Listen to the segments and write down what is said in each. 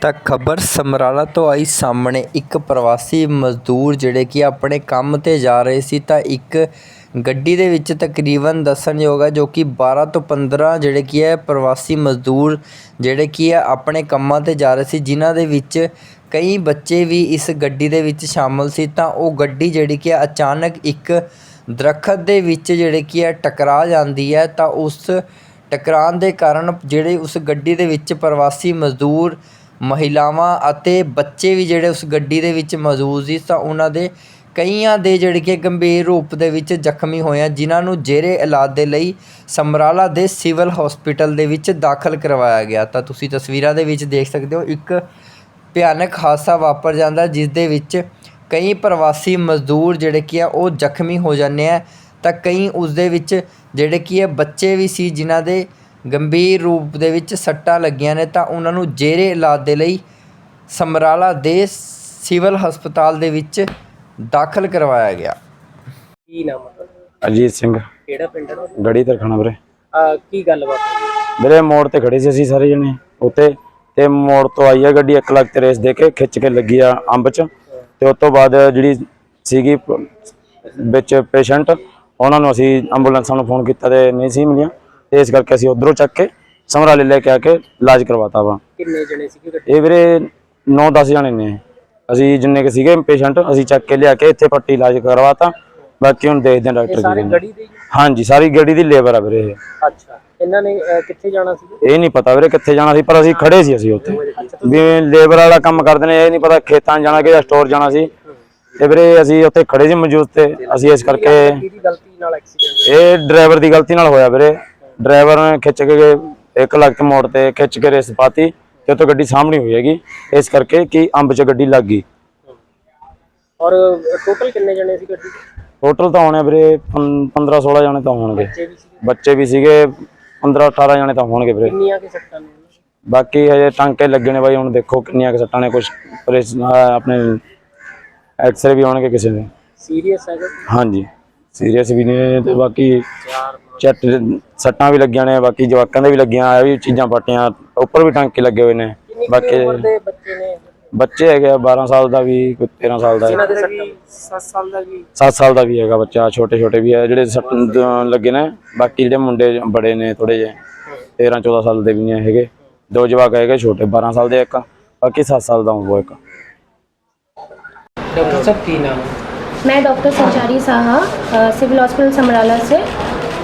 ਤਾਂ ਖਬਰ ਸਮਰਾਲਾ ਤੋਂ ਆਈ ਸਾਹਮਣੇ ਇੱਕ ਪ੍ਰਵਾਸੀ ਮਜ਼ਦੂਰ ਜਿਹੜੇ ਕਿ ਆਪਣੇ ਕੰਮ ਤੇ ਜਾ ਰਹੇ ਸੀ ਤਾਂ ਇੱਕ ਗੱਡੀ ਦੇ ਵਿੱਚ ਤਕਰੀਬਨ ਦੱਸਣਯੋਗ ਹੈ ਜੋ ਕਿ 12 ਤੋਂ 15 ਜਿਹੜੇ ਕੀ ਹੈ ਪ੍ਰਵਾਸੀ ਮਜ਼ਦੂਰ ਜਿਹੜੇ ਕੀ ਹੈ ਆਪਣੇ ਕੰਮਾਂ ਤੇ ਜਾ ਰਹੇ ਸੀ, ਜਿਨ੍ਹਾਂ ਦੇ ਵਿੱਚ ਕਈ ਬੱਚੇ ਵੀ ਇਸ ਗੱਡੀ ਦੇ ਵਿੱਚ ਸ਼ਾਮਲ ਸੀ। ਤਾਂ ਉਹ ਗੱਡੀ ਜਿਹੜੀ ਕਿ ਹੈ ਅਚਾਨਕ ਇੱਕ ਦਰਖਤ ਦੇ ਵਿੱਚ ਜਿਹੜੇ ਕੀ ਹੈ ਟਕਰਾ ਜਾਂਦੀ ਹੈ ਤਾਂ ਉਸ ਟਕਰਾਉਣ ਦੇ ਕਾਰਨ ਜਿਹੜੇ ਉਸ ਗੱਡੀ ਦੇ ਵਿੱਚ ਪ੍ਰਵਾਸੀ ਮਜ਼ਦੂਰ ਮਹਿਲਾਵਾਂ ਅਤੇ ਬੱਚੇ ਵੀ ਜਿਹੜੇ ਉਸ ਗੱਡੀ ਦੇ ਵਿੱਚ ਮੌਜੂਦ ਸੀ, ਤਾਂ ਉਹਨਾਂ ਦੇ ਕਈਆਂ ਦੇ ਜਿਹੜੇ ਕਿ ਗੰਭੀਰ ਰੂਪ ਦੇ ਵਿੱਚ ਜ਼ਖਮੀ ਹੋਏ ਆ, ਜਿਨ੍ਹਾਂ ਨੂੰ ਜੇਰੇ ਇਲਾਜ ਦੇ ਲਈ ਸਮਰਾਲਾ ਦੇ ਸਿਵਲ ਹਸਪੀਟਲ ਦੇ ਵਿੱਚ ਦਾਖਲ ਕਰਵਾਇਆ ਗਿਆ। ਤਾਂ ਤੁਸੀਂ ਤਸਵੀਰਾਂ ਦੇ ਵਿੱਚ ਦੇਖ ਸਕਦੇ ਹੋ, ਇੱਕ ਭਿਆਨਕ ਹਾਦਸਾ ਵਾਪਰ ਜਾਂਦਾ, ਜਿਸ ਦੇ ਵਿੱਚ ਕਈ ਪ੍ਰਵਾਸੀ ਮਜ਼ਦੂਰ ਜਿਹੜੇ ਕੀ ਆ, ਉਹ ਜ਼ਖਮੀ ਹੋ ਜਾਂਦੇ ਆ। ਤਾਂ ਕਈ ਉਸ ਦੇ ਵਿੱਚ ਜਿਹੜੇ ਕੀ ਹੈ ਬੱਚੇ ਵੀ ਸੀ, ਜਿਨ੍ਹਾਂ ਦੇ ਗੰਭੀਰ ਰੂਪ ਦੇ ਵਿੱਚ ਸੱਟਾਂ ਲੱਗੀਆਂ ਨੇ ਤਾਂ ਉਹਨਾਂ ਨੂੰ ਜੇਰੇ ਇਲਾਜ ਦੇ ਲਈ ਸਮਰਾਲਾ ਦੇ ਸਿਵਲ ਹਸਪਤਾਲ ਦੇ ਵਿੱਚ ਦਾਖਲ ਕਰਵਾਇਆ ਗਿਆ ਕੀ ਨਾਮ ਹੈ? ਅਜੀਤ ਸਿੰਘ ਕਿਹੜਾ ਪਿੰਡ ਹੈ ਤੁਹਾਡਾ? ਗੜੀ ਤਰਖਣਾ ਵੀਰੇ ਅਹ ਕੀ ਗੱਲਬਾਤ ਹੋਈ? ਵੀਰੇ ਮੋੜ ਤੇ ਖੜੇ ਸੀ ਅਸੀਂ ਸਾਰੇ ਜਣੇ ਉੱਤੇ ਤੇ ਮੋੜ ਤੋਂ ਆਈ ਆ ਗੱਡੀ 1 ਲੱਖ ਤੇ ਰੇਸ ਦੇ ਕੇ ਖਿੱਚ ਕੇ ਲੱਗੀ ਆ ਅੰਬ ਚ ਤੇ ਉਸ ਤੋਂ ਬਾਅਦ ਜਿਹੜੀ ਸੀਗੀ ਪ- ਵਿੱਚ ਪੇਸ਼ੈਂਟ ਉਹਨਾਂ ਨੂੰ ਅਸੀਂ ਐਂਬੂਲੈਂਸਾਂ ਨੂੰ ਫੋਨ ਕੀਤਾ ਤੇ ਨਹੀਂ ਸੀ ਮਿਲੀਆਂ ਤੇ ਇਸ ਕਰਕੇ ਅਸੀਂ ਉਧਰੋਂ ਚੱਕ ਕੇ ਸਮਰਾਲੇ ਲੈ ਕੇ ਆ ਕੇ ਇਲਾਜ ਕਰਵਾਤਾ ਵਾ। ਕਿੰਨੇ ਜਣੇ ਸੀਗੇ ਗੱਡੀ ਇਹ ਵੀਰੇ 9-10 ਜਣੇ ਨੇ। ਅਸੀਂ ਜਿੰਨੇ ਕਿ ਸੀਗੇ ਪੇਸ਼ੈਂਟ ਅਸੀਂ ਚੱਕ ਕੇ ਲਿਆ ਕੇ ਇੱਥੇ ਪੱਟੀ ਇਲਾਜ ਕਰਵਾਤਾ। ਬਾਕੀ ਹੁਣ ਦੇਖਦੇ ਹਾਂ ਡਾਕਟਰ ਕੀ ਸਾਰੇ ਕਹਿੰਦੇ। ਗੜੀ ਦੇ ਹੀ? ਹਾਂਜੀ ਸਾਰੀ ਗੱਡੀ ਦੀ ਲੇਬਰ ਆ ਵੀਰੇ ਇਹ। ਅੱਛਾ। ਇਹਨਾਂ ਨੇ ਅਹ, ਕਿੱਥੇ ਜਾਣਾ ਸੀ? ਇਹ ਨਹੀਂ ਪਤਾ ਵੀਰੇ ਕਿੱਥੇ ਜਾਣਾ ਸੀ ਪਰ ਅਸੀਂ ਖੜੇ ਸੀ ਅਸੀਂ ਉੱਥੇ। ਵੀ ਲੇਬਰ ਵਾਲਾ ਕੰਮ ਕਰਦੇ ਨੇ ਇਹ ਨਹੀਂ ਪਤਾ ਖੇਤਾਂ 'ਚ ਜਾਣਾ ਕਿ ਜਾਂ ਸਟੋਰ ਜਾਣਾ ਸੀ। ਤੇ ਵੀਰੇ ਅਸੀਂ ਉੱਥੇ ਖੜੇ ਸੀ ਮੌਜੂਦ ਤੇ ਅਸੀਂ ਇਸ ਕਰਕੇ ਕਿਹਦੀ ਗਲਤੀ ਨਾਲ ਐਕਸੀਡੈਂਟ ਇਹ ਡਰਾਈਵਰ ਦੀ ਗਲਤੀ ਨਾਲ ਹੋਇਆ ਵੀਰੇ। ਡਰਾਈਵਰ ਨੇ ਖਿੱਚ ਕੇ ਇੱਕ ਲੱਖ ਤੇ ਮੋੜ ਤੇ ਖਿੱਚ ਕੇ ਰੇਸ ਪਾਤੀ ਤੇ ਉੱਥੋਂ ਗੱਡੀ ਸਾਹਮਣੇ ਹੋਈ ਹੈਗੀ। ਇਸ ਕਰਕੇ ਕਿ ਅੰਬ 'ਚ ਗੱਡੀ ਲੱਗ ਗਈ। ਔਰ ਟੋਟਲ ਕਿੰਨੇ ਜਣੇ ਸੀ ਗੱਡੀ? ਟੋਟਲ ਤਾਂ ਹੋਣੇ ਵੀਰੇ 15 16 ਜਣੇ ਤਾਂ ਹੋਣਗੇ। ਬੱਚੇ ਵੀ ਸੀਗੇ? ਬੱਚੇ ਵੀ ਸੀਗੇ 15 18 ਜਣੇ ਤਾਂ ਹੋਣਗੇ ਵੀਰੇ। ਕਿੰਨੀਆਂ ਕਿ ਸੱਟਾਂ ਨੇ? ਬਾਕੀ ਹਜੇ ਟਾਂਕੇ ਲੱਗੇ ਨੇ ਬਾਈ ਹੁਣ ਦੇਖੋ ਕਿੰਨੀਆਂ ਕੁ ਸੱਟਾਂ ਨੇ ਕੁਝ ਆਪਣੇ ਐਕਸਰੇ ਵੀ ਹੋਣਗੇ ਕਿਸੇ ਦੇ। ਸੀਰੀਅਸ ਹੈਗਾ? ਹਾਂਜੀ। ਸੀਰੀਅਸ ਵੀ ਨੇ ਤੇ ਬਾਕੀ ਚੱਟ ਸੱਟਾਂ ਵੀ ਲੱਗੀਆਂ ਨੇ ਬਾਕੀ ਜਵਾਕਾਂ ਦੇ ਵੀ ਲੱਗੀਆਂ ਇਹ ਵੀ ਚੀਜ਼ਾਂ ਪਾਟੀਆਂ ਉੱਪਰ ਵੀ ਟਾਂਕੇ ਲੱਗੇ ਹੋਏ ਨੇ ਕਿੰਨੀ ਕੁ ਬਾਕੀ ਉਮਰ ਦੇ ਬੱਚੇ ਨੇ ਬੱਚੇ ਹੈਗੇ ਆ 12 ਸਾਲ ਦਾ ਵੀ ਕੋਈ 13 ਸਾਲ ਦਾ ਇਹਨਾਂ ਦੇ ਸੱਟਾਂ 7 ਸਾਲ ਦਾ ਵੀ 7 ਸਾਲ ਦਾ ਵੀ ਹੈਗਾ ਬੱਚਾ ਛੋਟੇ ਛੋਟੇ ਵੀ ਹੈ ਜਿਹੜੇ ਸੱਟ ਅਹ ਲੱਗੇ ਨੇ ਬਾਕੀ ਜਿਹੜੇ ਮੁੰਡੇ ਬੜੇ ਨੇ ਥੋੜੇ ਜਿਹੇ 13 14 ਸਾਲ ਦੇ ਵੀ ਨੇ ਹੈਗੇ ਦੋ ਜਵਾਕ ਹੈਗੇ ਛੋਟੇ 12 ਸਾਲ ਦੇ ਇੱਕ ਬਾਕੀ 7 ਸਾਲ ਦਾ ਉਹ ਇੱਕ ਡਾਕਟਰ ਸਾਹਿਬ ਕੀ ਨਾਮ ਹੈ मैं डॉक्टर संचारी साहा अ, सिविल हॉस्पिटल समराला से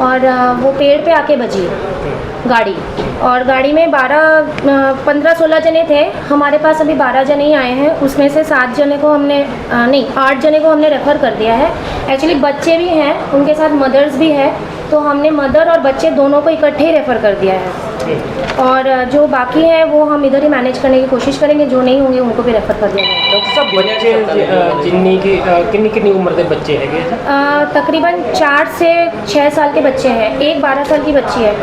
और वो पेड़ पे आके बजी। गाड़ी। और गाड़ी में बारह पंद्रह सोलह जने थे। हमारे पास अभी बारह जने ही आए हैं। उसमें से सात जने को हमने आ, नहीं आठ जने को हमने रेफ़र कर दिया है। एक्चुअली बच्चे भी हैं उनके साथ मदर्स भी है। तो हमने मदर और बच्चे दोनों को इकट्ठे रेफ़र कर दिया है। और जो बाकी है वो हम इधर ही मैनेज करने की कोशिश करेंगे जो नहीं होंगे उनको भी रेफ़र कर दिया जाएगा डॉक्टर साहब बच्चे जिन्नी कितनी कितनी उम्र के बच्चे हैं? तकरीबन चार से छः साल के बच्चे हैं। एक बारह साल की बच्ची है।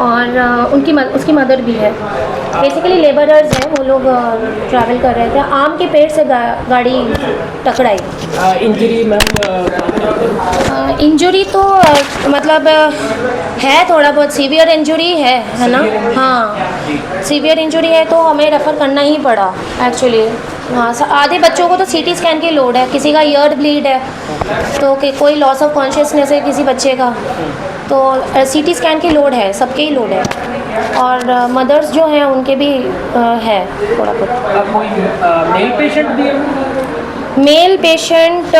और उनकी मद, उसकी मदर भी है। बेसिकली लेबरर्स हैं वो लोग ट्रैवल कर रहे थे। आम के पेड़ से गा, गाड़ी टकराई। इंजरी मैम हाँ, इंजरी तो मतलब है थोड़ा बहुत। सीवियर इंजरी है है ना? हाँ। सीवियर इंजरी है तो हमें रेफ़र करना ही पड़ा एक्चुअली हाँ आधे बच्चों को तो सीटी स्कैन की लोड है। किसी का ईयर ब्लीड है तो कि कोई लॉस ऑफ़ कॉन्शियसनेस है किसी बच्चे का तो सीटी स्कैन की लोड है सबके ही लोड है। और मदर्स जो हैं उनके भी है थोड़ा बहुत। मेल पेशेंट मेल पेशेंट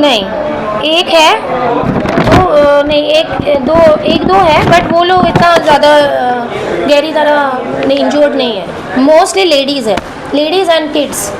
नहीं, एक है तो नहीं, एक, दो एक दो है बट वो लोग इतना ज़्यादा गहरी तरह नहीं इंजोर्ड नहीं है। मोस्टली लेडीज़ है। Ladies and kids